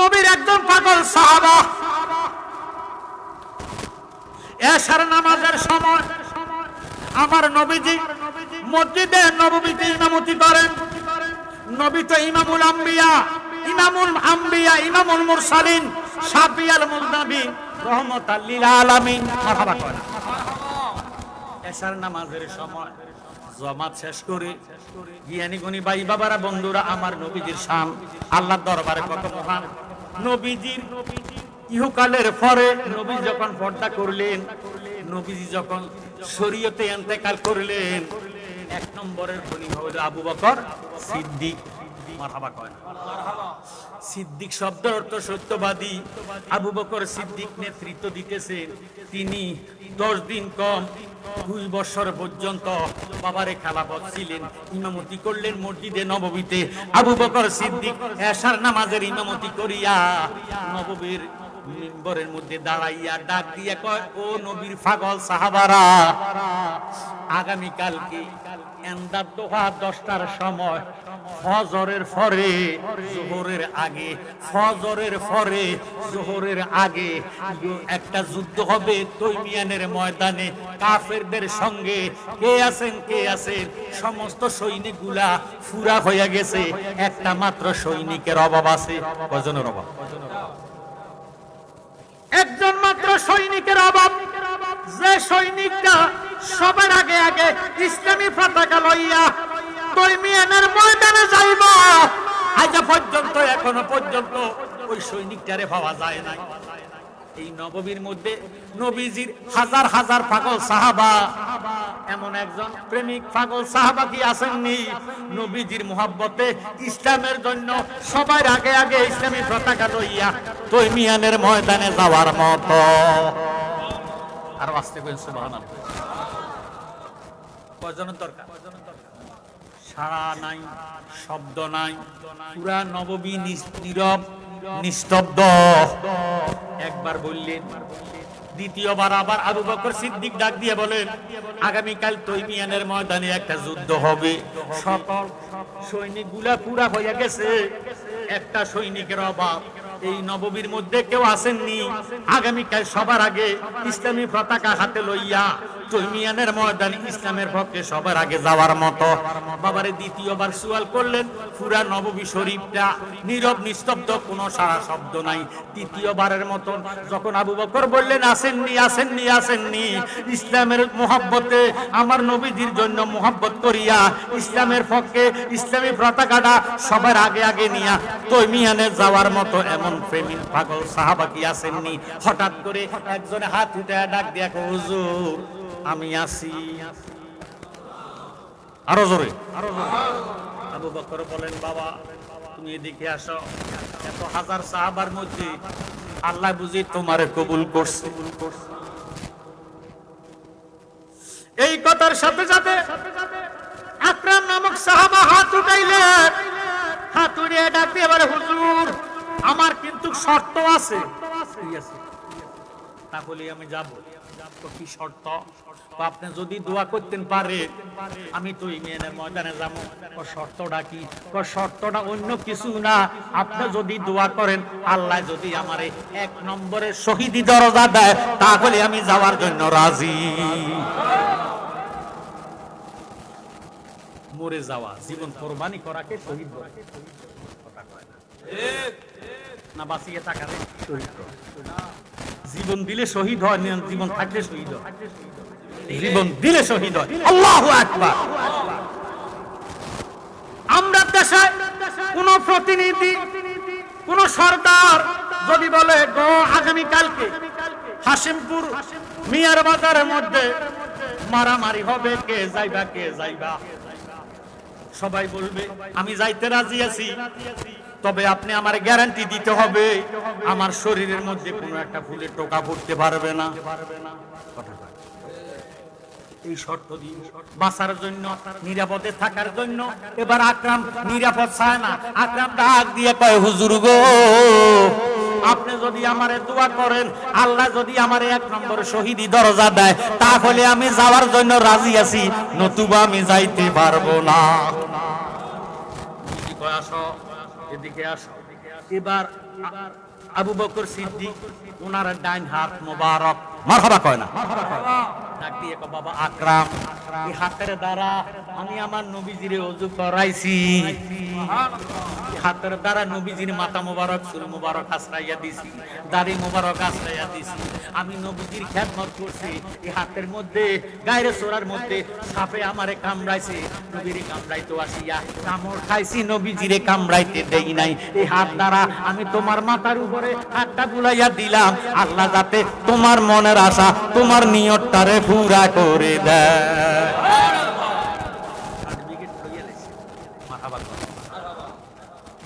নবীর একজন পাগল সাহাবা। এশার নামাজের সময় আমার নবীজি মসজিদে নববীতে ইমামতি করেন। নবী তো ইমামুল আম্বিয়া ইমামুল আম্বিয়া, ইমামুল মুরসালিন সাবিয়াল মুজনাবি, রহমতাল লিল আলামিন, মারহাবা করেন এশার নামাজের সময় জমাত শেষ করে জ্ঞানী গুণী ভাই বাবারা বন্ধুরা, আমার নবীজির শান, আল্লাহর দরবারে কত মহান। নবীজির ইহকালের পরে নবী যখন পর্দা করলেন, নবীজি যখন শরীয়তে এন্তেকাল করলেন, এক নম্বরের ধনী হল আবু বকর সিদ্দিক। মারহাবা কয়। সিদ্দিক শব্দের অর্থ সত্যবাদী। আবু বকর সিদ্দিক নেতৃত্ব তিনি দশ দিন কম, দুই বছর পর্যন্ত বাবারে ছিলেন ইমামতি করলেন মসজিদে, নববীতে। আবু বকর সিদ্দিক এশার নামাজের ইমামতি করিয়া নববীর মিম্বরের মধ্যে দাঁড়াইয়া ডাক দিয়া কয়, ও নবীর ফাগল সাহাবারা, আগামীকালকে এন্দার দোহা দশটার সময় ফজরের পরে, জোহরের আগে, ফজরের পরে, জোহরের আগে একটা যুদ্ধ হবে তৈমিয়ানের ময়দানে, কাফেরদের সঙ্গে। কে আছেন কে আছেন? সমস্ত সৈনিকগুলা ফুরা হয়ে গেছে। একটা মাত্র সৈনিকের অভাব আছে। কজনের অভাব? একজন মাত্র সৈনিকের অভাব। যে সৈনিকটা সবার আগে আগে ইসলামী পতাকা লইয়া তৈমিয়ানের ময়দানে পর্যন্ত, এখনও পর্যন্ত ওই সৈনিকটারে পাওয়া যায় নাই। এই নববীর মধ্যে নবীজির হাজার হাজার পাগল সাহাবা, এমন একজন প্রেমিক পাগল সাহাবা কি আসেননি নবীজির মোহাব্বতে ইসলামের জন্য সবার আগে আগে ইসলামী পতাকা লইয়া তৈমিয়ানের ময়দানে যাওয়ার মতো। আর আসতে করেন সুবহানাল্লাহ। দরকার? নাই, শব্দ নাই, পুরা নীরব, নিস্তব্ধ। একবার বললেন, দ্বিতীয়বার আবার আবু বকর সিদ্দিক ডাক দিয়ে বলেন, আগামীকাল তৈমিয়ানের ময়দানে একটা যুদ্ধ হবে। সকল সৈনিকগুলা পুরা হয়ে গেছে। একটা সৈনিকের অভাব। এই নববীর মধ্যে কেউ আসেননি। আগামীকাল সবার আগে ইসলামী পতাকা হাতে লইয়া তৈমিয়ানের ময়দানে ইসলামের পক্ষে সবার আগে যাওয়ার মতো। বাবারে দ্বিতীয়বার সুয়াল করলেন, পুরা নববী শরীফটা নীরব, নিস্তব্ধ, কোনো সারা শব্দ নাই। তৃতীয়বারের মতন যখন আবু বকর বললেন, আসেননি আসেননি আসেননি, ইসলামের মোহাব্বতে আমার নবীজির জন্য মোহাব্বত করিয়া ইসলামের পক্ষে ইসলামী পতাকাটা সবার আগে আগে নিয়া তৈমিয়ানে যাওয়ার মতো এমন প্রেমিক, পাগল সাহাবা কি আসেননি? হঠাৎ করে একজনে হাত উঠে ডাক দিয়া হুজুর আমি আসি আরও জোরে। আবু বকর বলেন বাবা তুমি এদিকে আসো। এত হাজার সাহাবার মধ্যে আল্লাহ বুঝি তোমারে কবুল করছে। এই কথার সাথে সাথে আকরাম নামক সাহাবা হাত উঠাইলেন হাত উঠিয়ে ডাক দিয়ে এবারে হুজুর আমার কিন্তু শর্ত আছে। আছে? তা বলি আমি যাব। কি শর্ত? আপনি যদি দোয়া করতেন পারে, আমি তো ইমেনের ময়দানে যাব। ও শর্তটা কি? ও শর্তটা অন্য কিছু না। আপনি যদি দোয়া করেন, আল্লাহ যদি আমারে এক নম্বরের শহীদি দরজা দেয়, তাহলে আমি যাওয়ার জন্য রাজি। মরে যাওয়া, জীবন কোরবানি করাকে শহীদ না। বাঁচিয়ে থাকারে শহীদ। জীবন দিলে শহীদ হয় জীবন থাকলে শহীদ হয়। জীবন দিলে শহীদ হয়। আল্লাহু আকবার। আমরা দেশে কোন প্রতিনিধি কোন সরকার যদি বলে গো আগামী কালকে হাসিমপুর মিয়ার বাজারের মধ্যে মারামারি হবে কে যাইবা কে যাইবা? সবাই বলবে আমি যাইতে রাজি আছি। তবে আপনি আমার গ্যারান্টি দিতে হবে। আমার শরীরের মধ্যে কোনো একটা ফুলের টোকা পড়তে পারবে না। এই শর্ত বাঁচার জন্য, নিরাপদে থাকার জন্য এবার নিরাপদ চায় না। ডাক দিয়ে কয়, হুজুর গো, আপনি যদি আমারে দোয়া করেন, আল্লাহ যদি আমারে এক নম্বর শহীদি দরজা দেয়, তাহলে আমি যাওয়ার জন্য রাজি আছি। নতুবা আমি যাইতে পারব না। এদিকে আসো। এদিকে আসো। এবার আবু বকর সিদ্দিক ওনার ডাইন হাত মারহাবা কয় না? ডাক দিয়ে কয়, বাবা আকরাম এই হাতের দ্বারা আমি আমার নবীজিরে অজু করাইছি। হাতের দ্বারা নবীজির মাথা মোবারক চুল আশ্রাইয়া দিছি দাড়ি আশ্রাইয়া দিছি। আমি নবীজির করছি এই হাতের মধ্যে গায়ের সোরার মধ্যে সাপে আমারে কামড়াইছে। নবীরে কামড়াইতে আসিয়া কামড় খাইছি নবীজিরে কামড়াইতে দেই নাই। এই হাত দ্বারা আমি তোমার মাথার উপরে হাতটা বুলাইয়া দিলাম। আল্লাহ যাতে তোমার মনের আশা তোমার নিয়তটারে পুরা করে দেয়।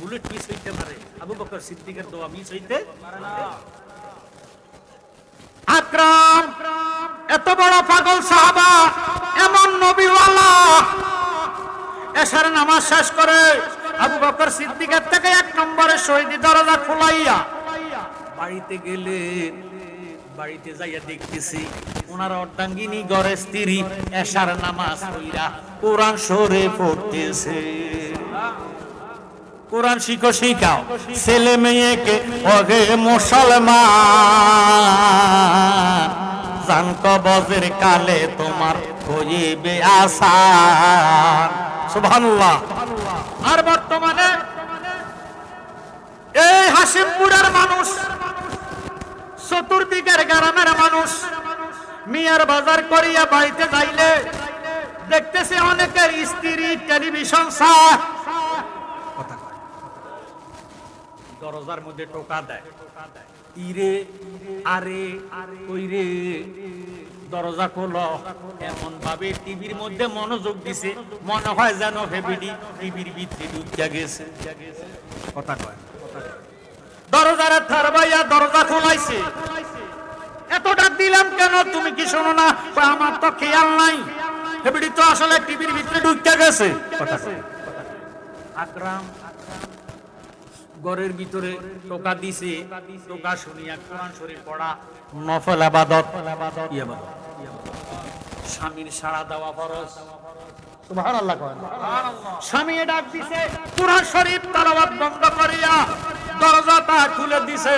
বুলেট মিস হইতে পারে। আবু বকর সিদ্দিকের দোয়া মিস হইতে আকরাম এত বড় পাগল সাহাবা এমন নবীওয়ালা। এসার নামাজ শেষ করে আবু বকর সিদ্দিকের থেকে এক নম্বরে শহীদি দরজা খোলাইয়া বাড়িতে গেলে, বাড়িতে যাইয়া দেখতেছি, ওনার অর্ধাঙ্গিনী গড়ে স্ত্রী এসার নামাজ হইরা কোরআন সরে পড়তেছে। কোরআন শিখো, শিখাও, ছেলে মেয়েকে ওগে মুসলমান, জান কবজের কালে তোমার হইবে আশা সুবহানাল্লাহ। আর বর্তমানে এই হাসিমপুরের মানুষ চতুর্দিকের গ্রামের মানুষ মিয়ার বাজার করিয়া বাড়িতে যাইলে দেখতেছে অনেকের স্ত্রী টেলিভিশন দরজার মধ্যে টোকা দেয়। ইরে, আরে, কইরে, দরজা খোলো। এমন ভাবে টিভির মধ্যে মনোযোগ দিছে, মনে হয় যেন হেবিডি টিভির ভিতরে ঢুকিয়া গেছে। কথা কয়। দরজার থারবাইয়া দরজা খোলাইছে। এত ডাক দিলাম কেন? তুমি কি শোনো না? আমার তো খেয়াল নাই। হেবিডি তো আসলে টিভির ভিতরে ঢুকিয়া গেছে। আকরাম ভিতরে টোকা দিছে। টোকা শুনিয়া কোরআন শরীফ পড়া নফল আবাদত। স্বামীর সাড়া দেওয়া ফরজ। সুবহানাল্লাহ কয় না? স্বামী ডাক দিছে, কোরআন শরীফ তেলাওয়াত বন্ধ করিয়া দরজাটা খুলে দিছে।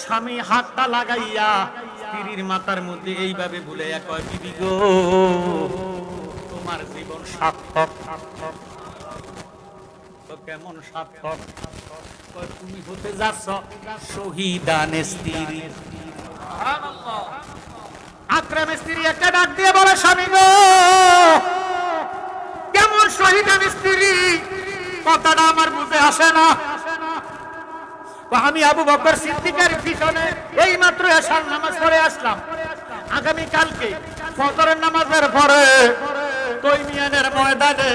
স্বামী হাতটা লাগাইয়া স্ত্রীর মাথার মধ্যে এইভাবে ভুলে কয় বিবি গো, তোমার জীবন সার্থক। কেমন সার্থক? তুমি হতে যাচ্ছ শহীদান স্ত্রী। আক্রাম স্ত্রী একটা ডাক দিয়ে বলে, স্বামী গো, কেমন শহীদান স্ত্রী? কথাটা আমার বুঝে আসে না। আমি আবু বকর সিদ্দিকের পিছনে এই মাত্র এসার নামাজ পড়ে আসলাম। আগামী কালকে ফজরের নামাজের পরে তৈমিয়ানের ময়দানে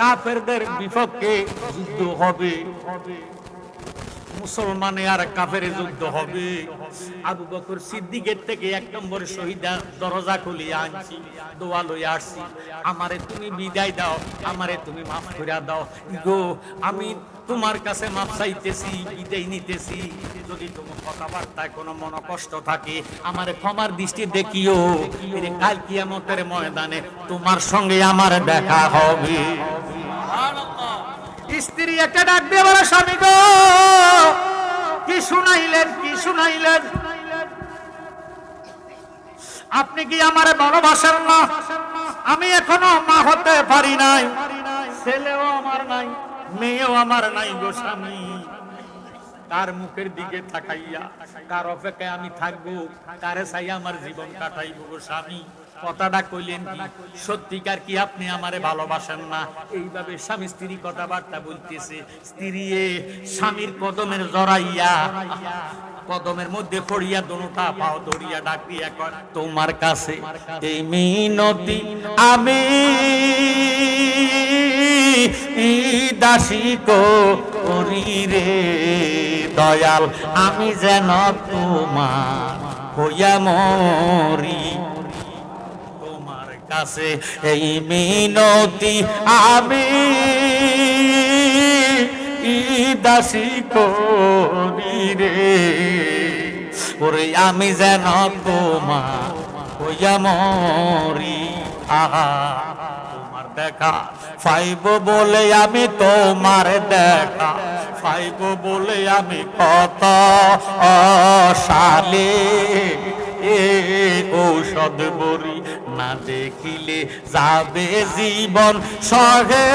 কাফেরদের বিপক্ষে যুদ্ধ হবে। মুসলমানে আর কাফের যুদ্ধ হবে। আবু বকর সিদ্দিকের থেকে এক নম্বর শহীদা দরজা খুলিয়ে আনছি, দোয়া লইয়া আসছি। আমারে তুমি বিদায় দাও, আমারে তুমি মাফ করে দাও। গো, আমি তোমার কাছে মাপ চাইতেছি, বিদায় নিতেছি। যদি তোমার কথাবার্তায় কোনো মন কষ্ট থাকে, আমারে ক্ষমার দৃষ্টি দেখিও। কাল কিয়ামতের ময়দানে তোমার সঙ্গে আমার দেখা হবে। স্ত্রী একটা ডাক দিয়ে বলে, স্বামী গো, কি শুনাইলেন কি শুনাইলেন? আপনি কি আমারে ভালোবাসেন না? আমি এখনও মা হতে পারি নাই, ছেলেও আমার নাই। মেয়েও আমার নাই গো স্বামী। কার মুখের দিকে তাকাইয়া কার অপেক্ষায় আমি থাকব কারে চাই আমার জীবন কাটাইব গো স্বামী। কথাটা কইলেন কি, সত্যিকার কি আপনি আমারে ভালোবাসেন না? এইভাবে স্বামী স্ত্রী কথাবার্তা বলতেছে। স্ত্রী স্বামীর কদমের জড়াইয়া, কদমের মধ্যে পড়িয়া দোনোটা পাও ধরিয়া ডাক দিয়া কয়, তোমার কাছে এই মিনতি আমি দাসী করি রে দয়াল, আমি যেন তোমার হইয়া মরি। তোমার কাছে এই মিনতি আমি দাসী করি রে। ওরে, আমি যেন তোমার হইয়া মরি। আহা। দেখা। ফাইব বলে আমি তোমার দেখা। ফাইব বলে আমি কত অসালে এ ঔষধ বড়ি না দেখিলে যাবে জীবন সহে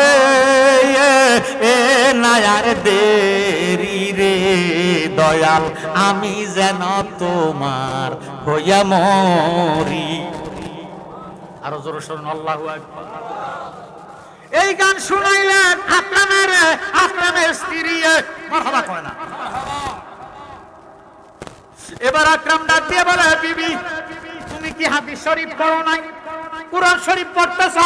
এ নায়ার দেরি রে দয়াল, আমি যেন তোমার হইয়া মরি। আরও জোরে শুনুন, আল্লাহু এই গান শুনাইলেন আকরামের আকরামের স্ত্রী মারহাবা কয় না। এবার আকরাম ডাক দিয়ে বলে, বিবি, তুমি কি হাদিস শরীফ করো নাই? কুরআন শরীফ পড়তেছ?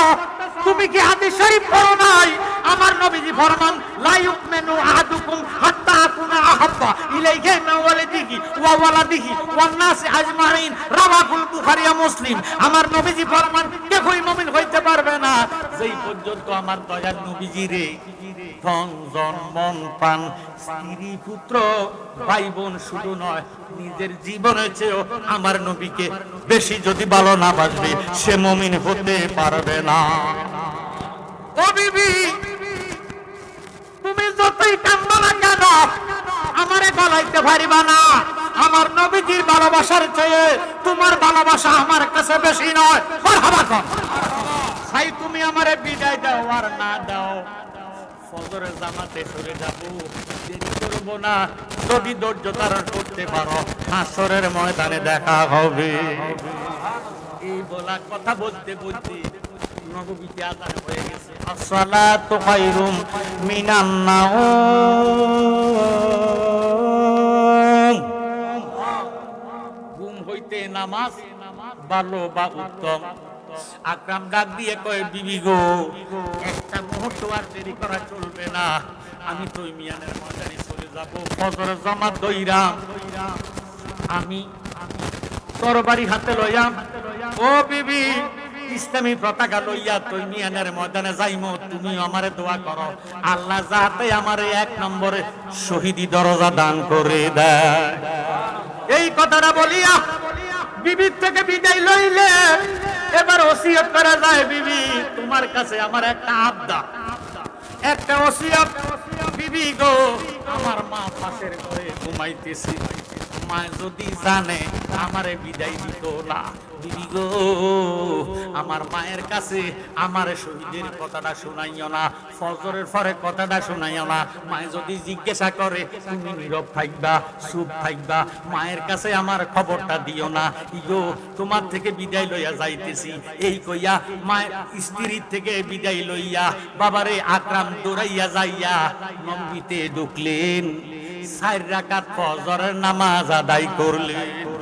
তুমি কি হাদিস শরীফ পড়ো নাই? আমার নবীজি ফরমান লা ইউমিনু আহাদুকুম হাত্তা আকুনা আহাব্বা ইলাইহি মিন ওয়ালিদিহি ওয়া ওয়ালাদিহি ওয়ান নাসি আজমাইন। রাওয়াহুল বুখারী ও মুসলিম। আমার নবীজি ফরমান কে কেউই মুমিন হইতে পারবে না। যেই পর্যন্ত আমার দয়ার নবীজি রে, ধন জন্মন পান স্ত্রী, পুত্র ভাই বোন শুধু নয়, নিজের জীবনের চেয়েও আমার নবীকে বেশি যদি ভালো না বাসবে, সে মমিন হতে পারবে না। ও বিবি গলাইতে পারিবা না। আমার নবীজির ভালোবাসার চেয়ে তোমার ভালোবাসা আমার কাছে বেশি নয়। ভাই, তুমি আমারে বিদায় দাও আর না দাও। ফজরের জামাতে সরে যাব। দেরি করব না। যদি ধৈর্য ধারণ করতে পারো, হাসরের ময়দানে দেখা হবে। কথা বলতে নামাজ ভালো বা উত্তম? আকরাম ডাক দিয়ে কয়, বিবি গো, একটা মুহূর্ত আর দেরি করা চলবে না। আমি তো মিয়ানের ময়দানে চলে যাব। ফজর জামাত দইরাম আমি তরবারি হাতে লইয়াম। ও বিবি, ইসলামী পতাকা লইয়া তুই মিয়ানের ময়দানে যাইমো, তুমি আমারে দোয়া করো। আল্লাহ যাতে আমারে এক নম্বরে শহীদি দরজা দান করে দেয়। এই কথাটা বলিয়া বিবির থেকে বিদায় লইলে এবার ওসিয়ত করা যায় বিবি। তোমার কাছে আমার একটা আবদা। একটা ওসিয়ত। বিবি গো, আমার মা পাশের ঘরে ঘুমাইতেছি। মা যদি জানে, আমারে বিদায় দিত না। বিবি গো, আমার মায়ের কাছে আমার শহীদের কথাটা শোনাইও না, ফজরের পরে কথাটা শোনাইও না। মায়ে যদি জিজ্ঞাসা করে, তুমি নীরব থাকবা, চুপ থাকবা, মায়ের কাছে আমার খবরটা দিও না? ইগো তোমার থেকে বিদায় লইয়া যাইতেছি। এই কইয়া মায়ের স্ত্রীর থেকে বিদায় লইয়া বাবারে আকরাম দৌড়াইয়া যাইয়া নম্বিতে ঢুকলেন। চার রাকাত ফজরের নামাজ আদায় করলেন।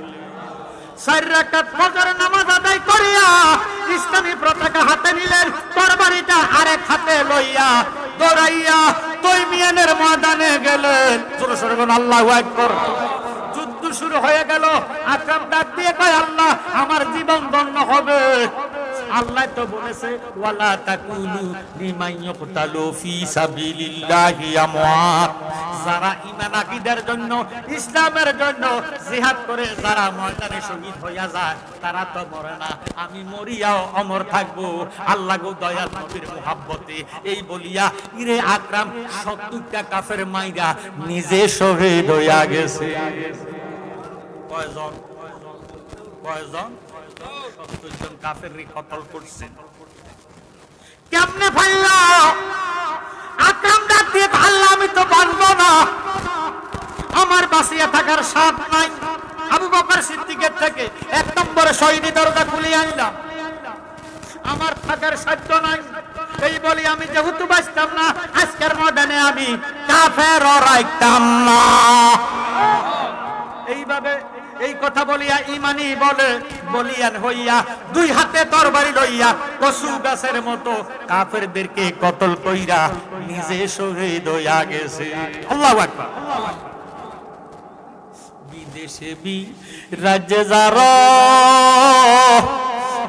চার রাকাত হাতে নিলেন, তরবারিটা আরেক হাতে লইয়া দৌড়াইয়া তৈমিয়ানের ময়দানে গেলেন। জোরে সোরে আল্লাহু আকবার। যুদ্ধ শুরু হয়ে গেল আকরাম ডাক দিয়ে কয়, আল্লাহ, আমার জীবন ধন্য হবে। আল্লাহ তো বলেছে, ওয়ালা তাকুলু লিমান ইয়কতালু ফি সাবিলিল্লাহি আমওয়াত যারা ঈমান আকীদার জন্য, ইসলামের জন্য জিহাদ করে যারা ময়দানে শহীদ হইয়া যায়, তারা তো মরে না। আমি মরিয়াও অমর থাকব। আল্লাহ গো দয়াল নবীর মুহাব্বতে এই বলিয়া ইরে আকরাম সত্তরটা কাফের মাইরা নিজে শহীদ হইয়া গেছে। কয়জন? কয়জন? সত্তর জন কাফের কতল করছেন কেমনে ফাইলা আকরাম ডাক দিয়ে আল্লাহ আমি তো পারব না। আমার বাঁচিয়ে থাকার সাথ নাই। আবু বকর সিদ্দিকের থেকে এক নম্বরে শহীদি দরজা খুলে আনলাম। আমার থাকার সাধ্য নাই। এই বলি আমি যেহেতু বাঁচতাম না আজকের ময়দানে আমি কাফের রাইতাম না। এইভাবে এই কথা বলিয়া ইমানি বলে, বলিয়ান হইয়া, দুই হাতে তরবারি লইয়া কসু গাছের মতো কাফেরদেরকে কতল কইরা নিজে শহীদ হইয়া গেছে। আল্লাহু আকবার। বিদেশে বি রাজ্যে যার,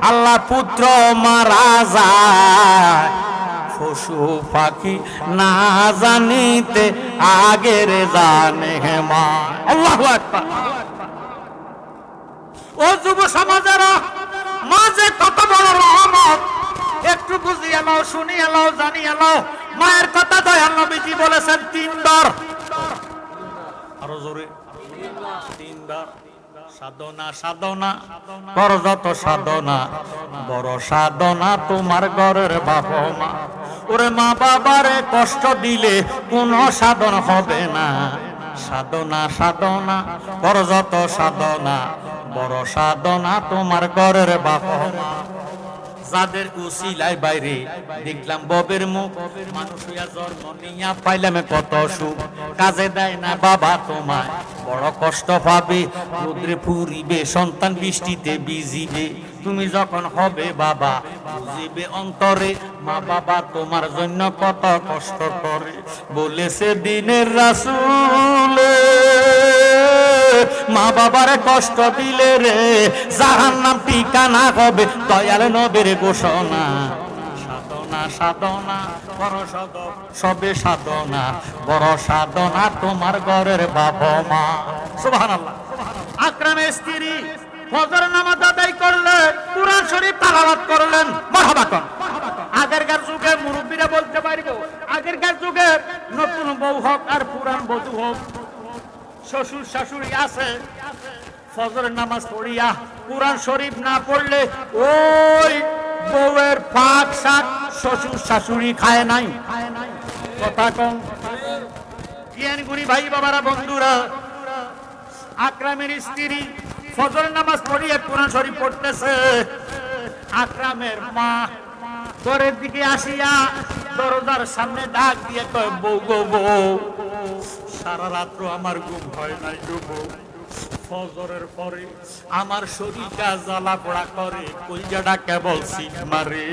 আল্লাহ পুত্র মারা যায়। পশু পাখি না জানিতে আগের জানে মা। আল্লাহ ও যুব সমাজের মাঝে কত বড় রহমত। একটু বুঝিয়ে নাও শুনিয়ে নাও জানিয়ে নাও। মায়ের কথা দয়াল নবীজি বলেছেন তিনবার। আরও জোরে। তিনবার। সাধনা সাধনা। কর যত সাধনা বড় সাধনা তোমার ঘরের বাবা মা। ওরে মা বাবারে কষ্ট দিলে কোনো সাধন হবে না। সাধনা সাধনা কর যত সাধনা, বড় সাধনা তোমার ঘরের বাবা যাদের উসিলাই বাইরে দেখলাম ববের মুখ, মানুষ জন্ম পাইলাম কত সুখ। কাজে দেয় না বাবা তোমায়, বড় কষ্ট পাবে, রোদ্রে ফুরিবে, সন্তান বৃষ্টিতে বিজিবে তুমি যখন হবে বাবা বুঝিবে অন্তরে মা বাবা তোমার জন্য কত কষ্ট করে। বলেছে দিনের রাসুলে, মা বাবার কষ্ট দিলে রে জাহান নাম ঠিকানা হবে দয়াল নবীর ঘোষণা। সাধনা সাধনা, বড় সবে সাধনা, বড় সাধনা তোমার ঘরের বাবা মা। সুবহানাল্লাহ স্ত্রী ফজর নামাজ আদায় করলেন কুরআন শরীফ তালাওয়াত করলেন। মারহাবা কর আগেরকার যুগে মুরব্বীরা বলতে পারব, আগেরকার যুগে নতুন বউ হোক আর পুরান বধূ হোক, শ্বশুর শাশুড়ি আছে, ফজর নামাজ পড়িয়া কোরআন শরীফ না পড়লে ওই বউয়ের পাক শাক শ্বশুর শাশুড়ি খায় নাই। কথা কম জ্ঞানগুড়ি ভাই বাবারা বন্ধুরা, আকরামের স্ত্রী ফজর নামাজ পড়িয়ে কোরআন শরীফ পড়তেছে। আকরামের মা ঘরের দিকে আসিয়া দরজার সামনে ডাক দিয়ে কয়, বউ গো, বউ, সারা রাত্র আমার ঘুম হয় নাই গো বউ। ফজরের পরে আমার শরীরটা জ্বালা পোড়া করে কইজাটা কেবল সিট মারে।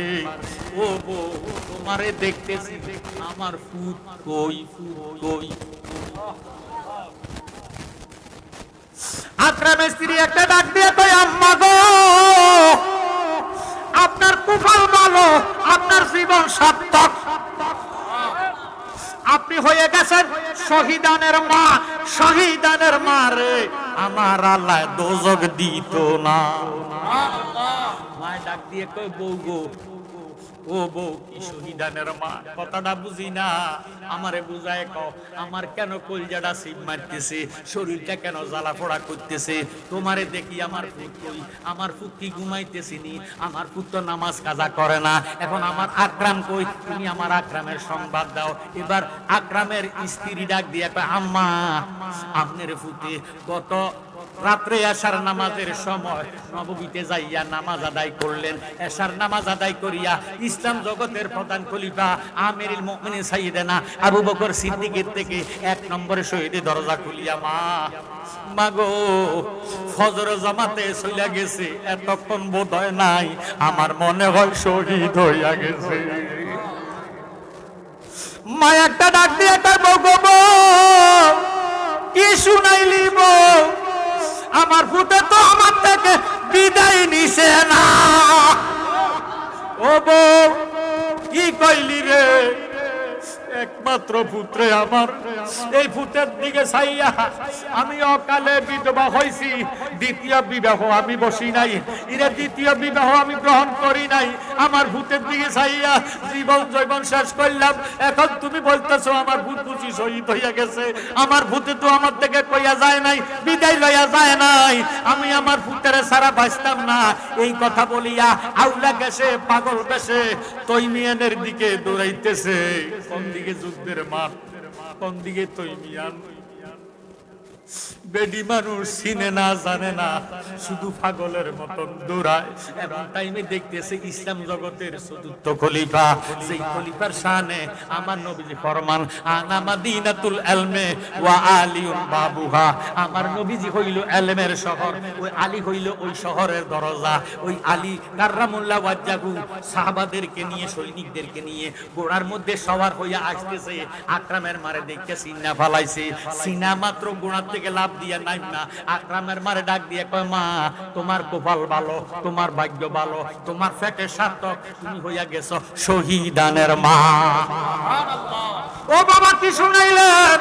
ও বউ, তোমারে দেখতেছি, আমার ফুট কই ফুট কই? আকরামের স্ত্রী একটা ডাক দিয়ে আম্মা গো, আপনার কুফল ভালো, আপনার জীবন সার্থক। আপনি হয়ে গেছেন শহীদানের মা শহীদানের মা রে। আমার আল্লাহ দোজক দিত না। মায় ডাক দিয়ে বউ গো ও বউ, কি শহীদানের মা? কথাটা বুঝি না। আমারে বুঝায় কও, আমার কেন কলজাটা সিপ মারতেছে? শরীরটা কেন জ্বালা পোড়া করতেছে? তোমারে দেখি আমার ফুট আমার ফুট কি ঘুমাইতেছি আমার তো নামাজ কাজা করে না। এখন আমার আকরাম কই? তুমি আমার আকরামের সংবাদ দাও। এবার আকরামের স্ত্রী ডাক দিয়ে আম্মা, আপনার ফুটে গত রাত্রে এশার নামাজের সময় নববীতে যাইয়া নামাজ আদায় করলেন। এশার নামাজ আদায় করিয়া ইসলাম জগতের প্রধান খলিফা আমিরুল মুমিনিন সাইয়েদেনা আবু বকর সিদ্দিকের থেকে এক নম্বরে শহীদে দরজা খুলিয়া মা মাগো ফজর জামাতে চইলা গেছে এতক্ষণ বোধ হয় নাই আমার মনে হয় শহীদ হইয়া গেছে। মা একটা ডাক দিয়ে তার বউ, কি শুনাইলি বউ? আমার ফুটে তো আমার থেকে বিদায় নিছে না। ও বউ কি কইলি রে? একমাত্র পুত্রে আমার। এই পুত্রের দিকে চাইয়া আমি অকালে বিধবা হয়েছি দ্বিতীয় বিবাহ আমি বসি নাই। এর দ্বিতীয় বিবাহ আমি গ্রহণ করি নাই। আমার ভূতের দিকে চাইয়া জীবন জৈবন শেষ করলাম। এখন তুমি বলতেছো, আমার ভূত বুঝি শহীদ হইয়া গেছে। আমার ভূতে তো আমার থেকে কইয়া যায় নাই, বিদায় লইয়া যায় নাই। আমি আমার ভূতের সারা বাঁচতাম না। এই কথা বলিয়া আউলা গেছে, পাগল গেছে, তৈমিয়ানের দিকে দৌড়াইতেছে। দিকে যুদ্ধের মাঠ কোন দিকে তৈমিয়ান বেডি মানুষ না, জানে না, শুধু দৌড়ায়। ইসলাম জগতের চতুর্থ খলিফা। সেই খলিফার আমার নবীজি ফরমান এলমে ওয়া বাবুহা। আমার নবীজি হইল এলমের শহর, ওই আলী হইল ওই শহরের দরজা। ওই আলী কার্রামুল্লাহ ওয়াজ্জাহু সাহাবাদেরকে নিয়ে, সৈনিকদেরকে নিয়ে গোড়ার মধ্যে সবার হইয়া আসতেছে। আকরামের মারে দেখতে সিনা ফালাইছে। সিনা মাত্র গোড়ার থেকে লাভ দিয়া নাই না। আকরামের মারে ডাক দিয়ে কয়, মা, তোমার কপাল ভালো, তোমার ভাগ্য ভালো, তোমার ফেটে সার্থক, তুমি হইয়া গেছো শহীদানের মা। ও বাবা, কি শুনাইলেন?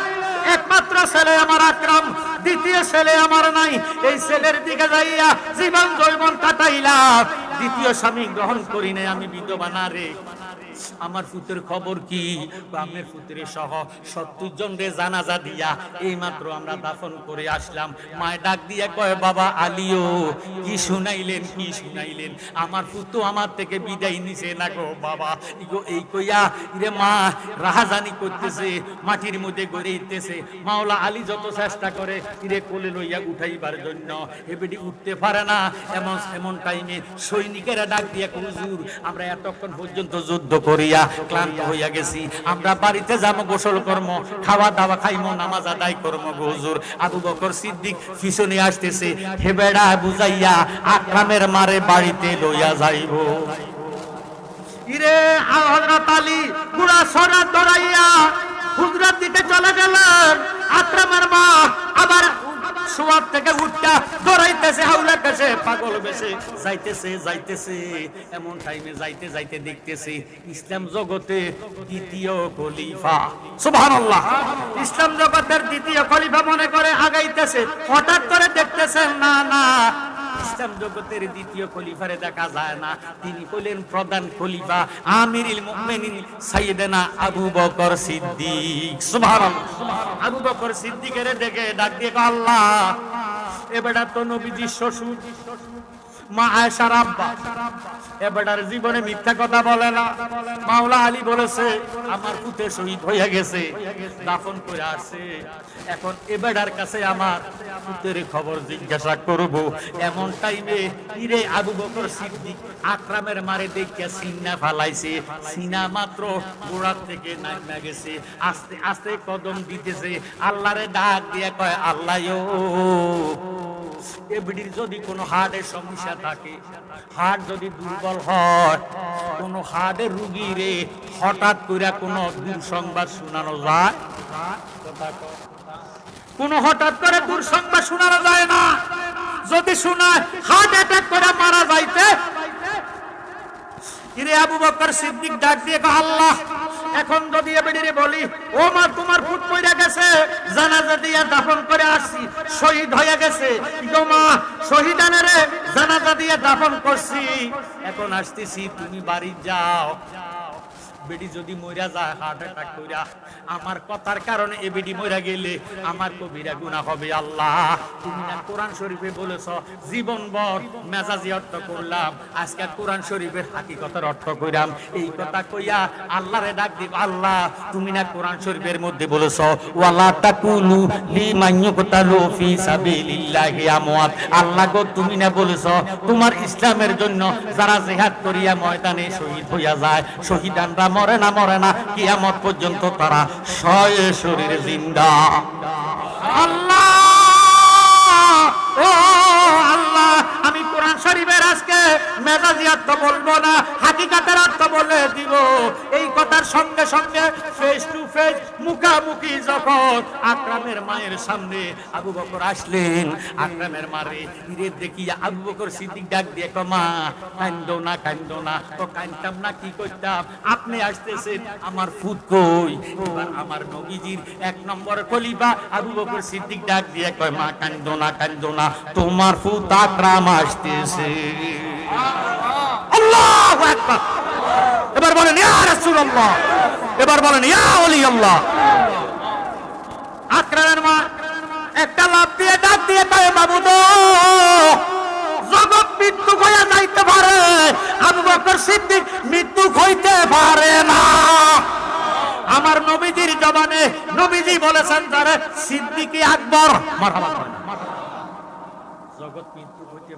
একমাত্র ছেলে আমার আকরাম, দ্বিতীয় ছেলে আমার নাই। এই ছেলের দিকে যাইয়া জীবন জৈবন কাটাইলাম। দ্বিতীয় স্বামী গ্রহণ করি নাই আমি, বিধবা না রে। আমার পুতের খবর কি? আপনার পুত্রের সহ সত্তর জন রে জানাজা দিয়া এই মাত্র আমরা দাফন করে আসলাম। মায় ডাক দিয়া কয়, বাবা আলিও, কি শুনাইলেন কি শুনাইলেন? আমার পুত্র আমার থেকে বিদায় নিছে না গো বাবা। ইগো, এই কইয়া রে মা, রাহাজানি করতেছে, মাটির মধ্যে গড়ে ইতেছে। মাওলা আলী যত চেষ্টা করে, ইরে কোলে লইয়া উঠাইবার জন্য। এবেডি উঠতে পারে না। এমন এমন টাইমে সৈনিকেরা ডাক দিয়া, হুজুর, আমরা এতক্ষণ পর্যন্ত যুদ্ধ করিয়া ক্লান্ত হইয়া গেছি। আমরা বাড়িতে যাব গোসল কর্ম, খাওয়া দাওয়া খাইমো, নামাজ আদায় কর্ম হুজুর। আবু বকর সিদ্দিক পিছনে আসতেছে হেবেড়া বুঝাইয়া, আকরামের মারে বাড়িতে লইয়া যাইব। ইরে হযরত আলী পুরা সোনা দড়াইয়া হুজরাত দিকে চলে গেলেন। আকরামের মা আবার শোয়ার থেকে উঠটা দৌড়াইতেছে হাউলা কাছে পাগল বেশে। যাইতেছে যাইতেছে, এমন টাইমে যাইতে যাইতে দেখতেছে ইসলাম জগতে দ্বিতীয় খলিফা। সুবহানাল্লাহ। ইসলাম জগতের দ্বিতীয় খলিফা মনে করে আগাইতেছে। হঠাৎ করে দেখতেছেন, না না ইসলাম জগতের দ্বিতীয় খলিফারে দেখা যায় না। তিনি হলেন প্রধান খলিফা আমিরুল মুমিনিন সাইয়েদেনা আবু বকর সিদ্দিক। সুবহানাল্লাহ। আবু বকর সিদ্দিকের দেখে ডাক দিয়ে আল্লাহ এবারে তো নবীজির শ্বশুর। মা আয়েশার আব্বা। এবারে জীবনে মিথ্যা কথা বলে না। মাওলা আলী বলেছে, আমার পুতে শহীদ হয়ে গেছে, দাফন করে আসছে এখন এবাডার কাছে আমার পুতের খবর জিজ্ঞাসা করব। এমন টাইমে ইরে আবু বকর সিদ্দিক আকরামের মারে দেখিয়া সিনা ফালাইছে। সিনা মাত্র গোড়ার থেকে নামা গেছে। আস্তে আস্তে কদম দিতেছে। আল্লাহরে ডাক দিয়া কয়, আল্লাহ এবিডির যদি কোনো হার্টের সমস্যা থাকে হার্ট যদি দুর্বল হয়, কোনো হার্টের রুগীরে হঠাৎ করে কোনো দুঃসংবাদ শোনানো যায়? কোনো হঠাৎ করে দুঃসংবাদ শোনানো যায় না? যদি শোনায়, হার্ট অ্যাটাক করে মারা যাইতে? আবু বকর সিদ্দিক ডাক দিয়ে আল্লাহ এখন যদি এবারে বলি, ও মা, তোমার ফুট পড়ে গেছে, জানাজা দিয়ে দাফন করে আসছি, শহীদ হয়ে গেছে। ইগো মা শহীদানের জানাজা দিয়ে দাফন করছি। এখন আসতেছি, তুমি বাড়ি যাও। বেডি যদি মইরা যায় হার্ট অ্যাটাক কইরা, আমার কথার কারণে এ বেডি মইরা গেলে আমার কবিরা গুনাহ হবে আল্লাহ। তুমি না কোরআন শরীফে বলেছ, জীবন ভর মেজাজি অর্থ করলাম, আজকে কোরআন শরীফের হাকিকতের অর্থ কইরাম। এই কথা কইয়া আল্লাহরে ডাক দিব, আল্লাহ, তুমি না কোরআন শরীফের মধ্যে বলেছ, ওয়ালা তাকুলু লিমান ইউকতালু ফি সাবিলিল্লাহি আমওয়াত। আল্লাহ গো, তুমি না বলেছ, তোমার ইসলামের জন্য যারা জিহাদ করিয়া ময়দানে শহীদ হইয়া যায়, শহীদানরা মরে না মরে না কিয়ামত পর্যন্ত তারা শয়ে শরীর জিন্দা। আল্লাহ! কোরআন শরীফের আজকে বলব না, হাকিকাতের বলে দিব। এই কথার সঙ্গে সঙ্গে ফেস টু ফেস মুখামুখি যখন মায়ের সামনে আবু বকর আসলেন। মারে দেখি, আবু বকর সিদ্দিক ডাক দিয়ে কমা কান্দো না কান্দো না। তো না, কি করতাম? আপনি আসতেছেন, আমার ফুট কই? আমার নবীজির এক নম্বর কলিবা আবু বকর সিদ্দিক ডাক দিয়ে কয়, মা, কান্দো না কান্দো না। তোমার ফুট আকরাম আসতেছে। আল্লাহু এবার বলেন ইয়া রাসূলুল্লাহ। এবার বলেন ইয়া ওলি আল্লাহ আকরামের মা একটা লাভ দিয়ে ডাক দিয়ে কয় বাবু তো জগৎ মৃত্যু হয়ে যাইতে পারে। আবু বকর সিদ্দিক মৃত্যু হইতে পারে না। আমার নবীজির জবানে নবীজি বলেছেন তারে সিদ্দিকি আকবর মারহাবা জগৎ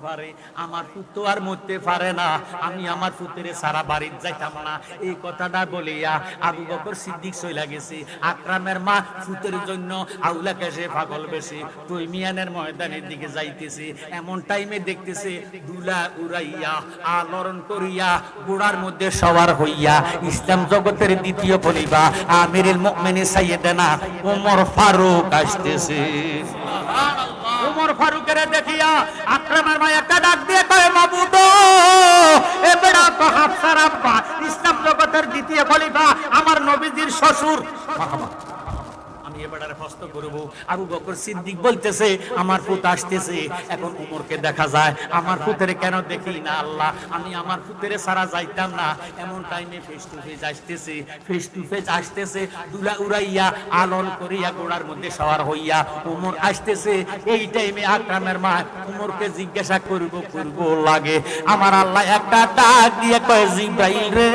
পারে, আমার পুত্র আর মরতে পারে না। আমি আমার পুত্রে সারা বাড়ির যাইতাম না। এই কথাটা বলিয়া আবু বকর সিদ্দিক চইলা গেছে। আকরামের মা পুতের জন্য আউলা কেসে পাগল বেশি তুই মিয়ানের ময়দানের দিকে যাইতেছে। এমন টাইমে দেখতেছে দুলা উড়াইয়া, আলোড়ন করিয়া, গোড়ার মধ্যে সবার হইয়া, ইসলাম জগতের দ্বিতীয় পরিবা আমিরুল মুমিনিন সাইয়েদানা ওমর ফারুক আসতেছে। উমর ফারুকের দেখিয়া আক্রমের মা একটা ডাক দিয়ে কয়, মাবুদ এবেড়া তো হাফসার আব্বা। ইসলাম জগতের দ্বিতীয় খলিফা, আমার নবীজির শ্বশুর। করব। আলন করিয়া গোড়ার মধ্যে হইয়া উমর আসতেছে। এই টাইমে আকরামের মা উমরকে জিজ্ঞাসা করব করব লাগে, আমার আল্লাহ একটা ডাক দিয়ে রে,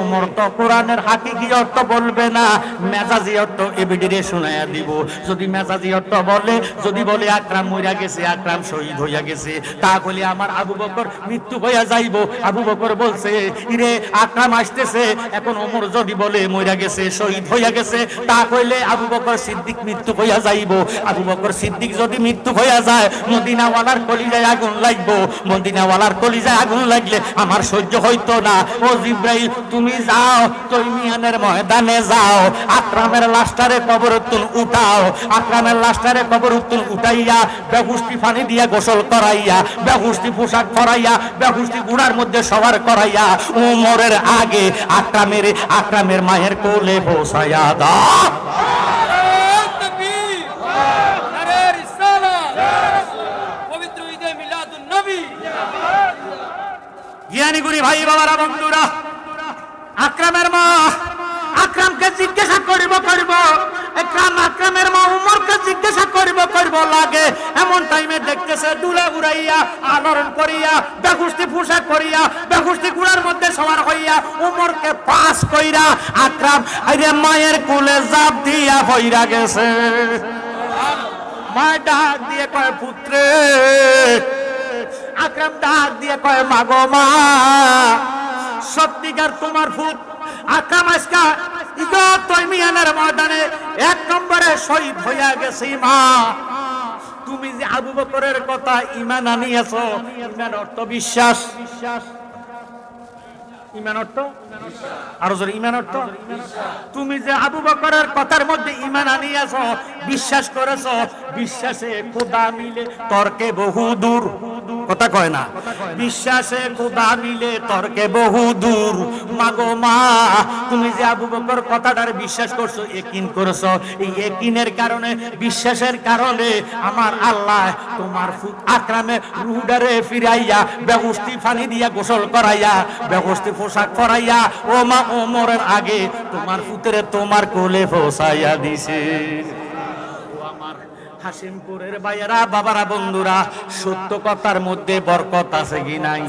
উমর তো কোরআনের হাকিকি অর্থ বলবে না, মেজাজি অর্থ এবিডিরে শোনায়া দিব। যদি মেজাজি অর্থ বলে, যদি বলে আকরাম মইরা গেছে, আকরাম শহীদ হইয়া গেছে তা বলে আমার আবু বকর মৃত্যু হইয়া যাইব। আবু বকর বলছে, ইরে, আকরাম আসতেছে, এখন ওমর যদি বলে মইরা গেছে, শহীদ হইয়া গেছে তা কইলে আবু বকর সিদ্দিক মৃত্যু হইয়া যাইব। আবু বকর সিদ্দিক যদি মৃত্যু হইয়া যায়, মদিনাওয়ালার কলিজায় আগুন লাগবো। মদিনাওয়ালার কলিজায় আগুন লাগলে আমার সহ্য হইতো না। ও জিব্রাইল, তুমি যাও, তৈমিয়ানের ময়দানে যাও। আকরামের লাস্টারে কবর উত্তুন উঠাও। আকরামের লাস্টারে কবর উত্তুন উঠাইয়া বেগুষ্টি পানি দিয়া গোসল করাইয়া বেগুষ্টি পোশাক করাইয়া বেগুষ্টি গুড়ার মধ্যে সবার করাইয়া উমরের আগে আকরামের আকরামের মায়ের কোলে বসাইয়া দাও। তাকবীর নারে রিসালাত পবিত্র ঈদে মিলাদুন নবী। জ্ঞানী গুণী ভাই বাবারা বন্ধুরা আকরামের মা আকরামকে জিজ্ঞাসা করিব করিব। একরাম, আকরামের মা উমরকে জিজ্ঞাসা করিব করিব। লাগে, এমন টাইমে দেখতেছে, দুলা উড়াইয়া আলোড়ন করিয়া বেগুষ্টি পোশাক করিয়া বেগুষ্টি গুড়ার মধ্যে সবার হইয়া উমরকে পাস কইরা আকরাম, আরে মায়ের কুলে জাপ দিয়া হইরা গেছে। মা ডাক দিয়ে কয়, পুত্রে। আকরাম ডাক দিয়ে কয়, মাগো মা, সত্যিকার তোমার ফুট আকরাম আজকা ইগো তৈমিয়ানের ময়দানে এক নম্বরে শহীদ হইয়া গেছি মা তুমি যে আবু বকরের কথা ইমান আনিয়েছো ইমান অর্থ বিশ্বাস বিশ্বাস। তুমি যে আবু ইমান বিশ্বাস মিলে তর্কে বহু দূর। কথা বিশ্বাসে মাগো মা, তুমি যে আবু বকর কথাটার বিশ্বাস করছ একিন করছ। এই একিনের কারণে, বিশ্বাসের কারণে আমার আল্লাহ তোমার আকরামে রুডারে ফিরাইয়া, ব্যবস্থি ফানি দিয়া গোসল করাইয়া, ব্যবস্থি পোশাক ফরাইয়া ও মা, ওমরের আগে তোমার পুত্রে তোমার কোলে ফসাইয়া দিছে। হাসিমপুরের বাইরা বাবারা, বন্ধুরা, সত্য কথার মধ্যে বরকত আছে কি নাই?